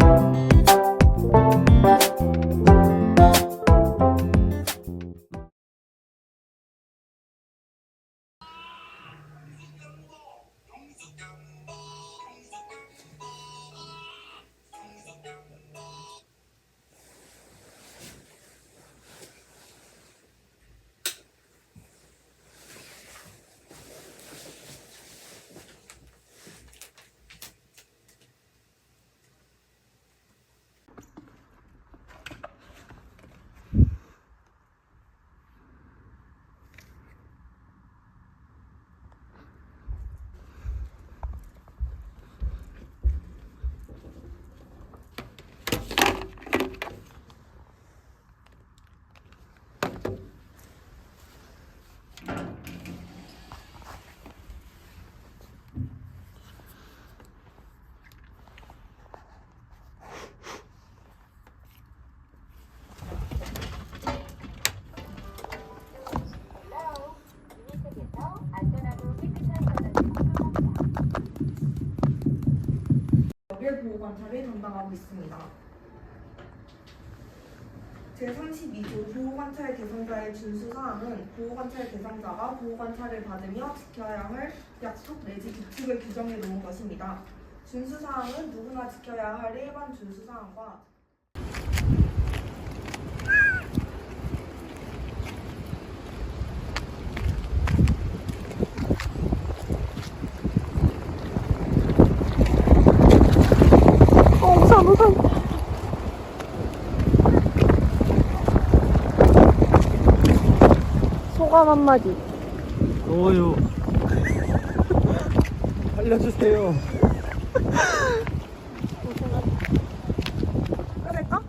역일 보호관찰을 담당하고 있습니다. 제32조 보호관찰 대상자의 준수사항은 보호관찰 대상자가 보호관찰을 받으며 지켜야 할 약속 내지 규칙을 규정해 놓은 것입니다. 준수사항은 누구나 지켜야 할 일반 준수사항과 소감 한마디. 더워요. 알려주세요. 끊을까?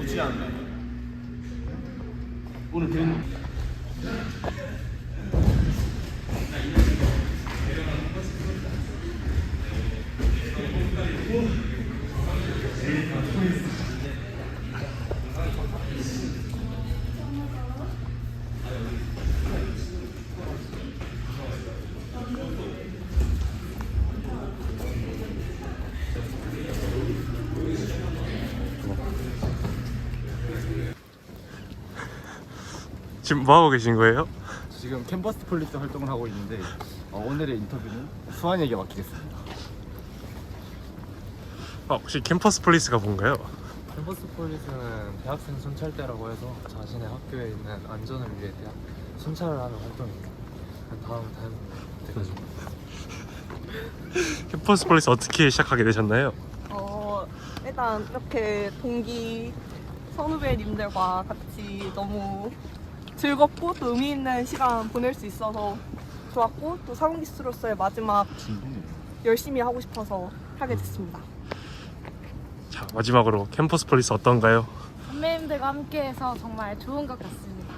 오지 않나? 오늘 된 지금 뭐 하고 계신 거예요? 지금 캠퍼스 폴리스 활동을 하고 있는데 어, 오늘의 인터뷰는 수환이에게 맡기겠습니다. 아, 혹시 캠퍼스 폴리스가 뭔가요? 캠퍼스 폴리스는 대학생 순찰대라고 해서 자신의 학교에 있는 안전을 위해 대학 순찰을 하는 활동입니다. 다음 다음 돼가지고 캠퍼스 폴리스 어떻게 시작하게 되셨나요? 어, 일단 이렇게 동기 선후배님들과 같이 너무 즐겁고 또 의미 있는 시간 보낼 수 있어서 좋았고 또 사공기수로서의 마지막 열심히 하고 싶어서 하게 됐습니다. 자, 마지막으로 캠퍼스 폴리스 어떤가요? 선배님들과 함께해서 정말 좋은 것 같습니다.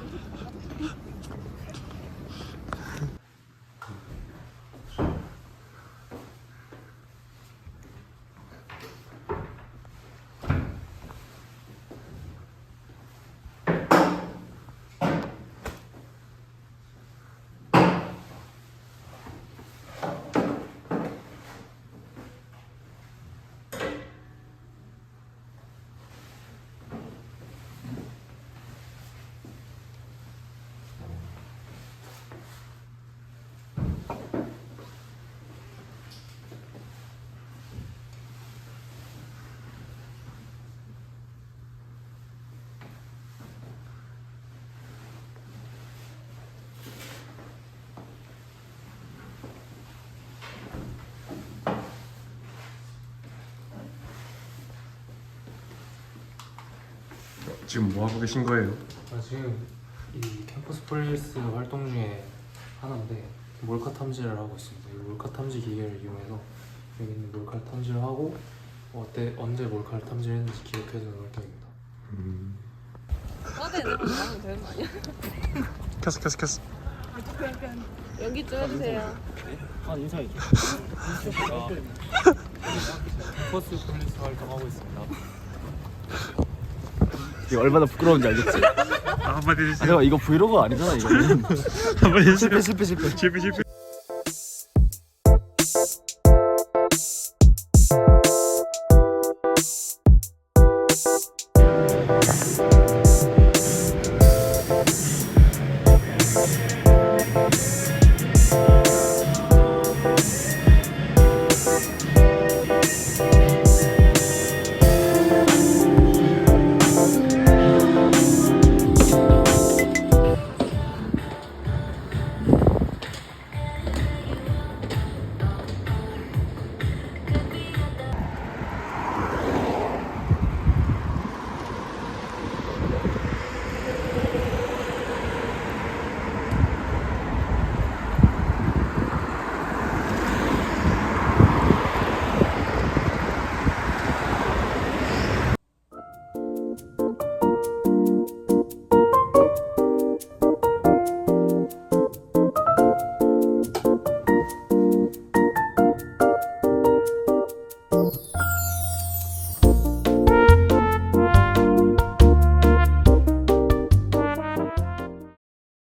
지금 뭐 하고 계신 거예요? 아, 지금 이 캠퍼스 폴리스 활동 중에 하나인데 몰카 탐지를 하고 있습니다. 이 몰카 탐지 기계를 이용해서 여기 있는 몰카 탐지를 하고 어때 언제 몰카를 탐지했는지 기록해주는 활동입니다. 꺼내 내면 나오면 되는 거 아니야? 켰어 켰어 켰어 연기 좀 해주세요. 아 인사해. 캠퍼스 폴리스 활동하고 있습니다. 이거 얼마나 부끄러운지 알겠지? 아, 한마디 해주세요. 아, 잠깐 이거 브이로그 아니잖아 이거는. 한마디 해주세요. 실패 실패 실패. 실패 실패.